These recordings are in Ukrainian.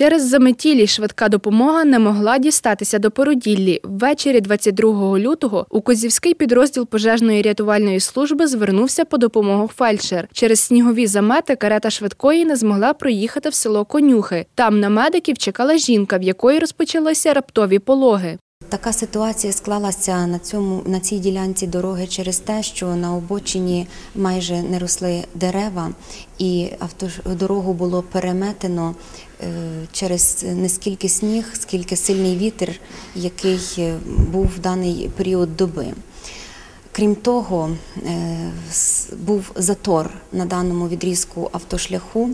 Через заметілі швидка допомога не могла дістатися до породіллі. Ввечері 22 лютого у Козівський підрозділ пожежної рятувальної служби звернувся по допомогу фельдшер. Через снігові замети карета швидкої не змогла проїхати в село Конюхи. Там на медиків чекала жінка, в якої розпочалися раптові пологи. Така ситуація склалася на цьому на цій ділянці дороги через те, що на обочині майже не росли дерева, і автодорогу було переметено е, через не скільки сніг, скільки сильний вітер, який е, був в даний період доби. Крім того, е, був затор на даному відрізку автошляху,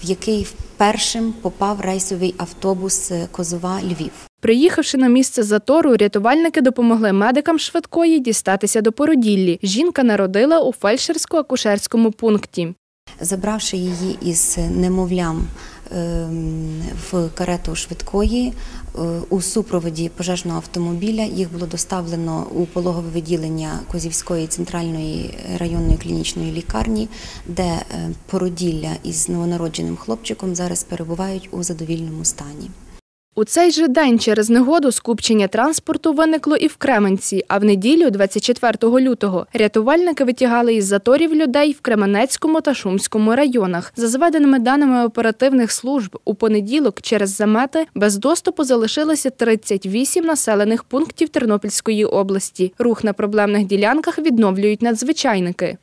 в який першим попав рейсовий автобус Козова Львів. Приїхавши на місце затору, рятувальники допомогли медикам швидкої дістатися до породіллі. Жінка народила у фельдшерсько-акушерському пункті. Забравши її із немовлям ем, в карету швидкої е, у супроводі пожежного автомобіля їх було доставлено у пологове відділення Козівської центральної районної клінічної лікарні, де е, породілля із новонародженим хлопчиком зараз перебувають у задовільному стані. У цей же день через негоду скупчення транспорту виникло і в Кременці, а в неділю, 24 лютого, рятувальники витягали із заторів людей в Кременецькому та Шумському районах. За зведеними даними оперативних служб, у понеділок через замети без доступу залишилося 38 населених пунктів Тернопільської області. Рух на проблемних ділянках відновлюють надзвичайники.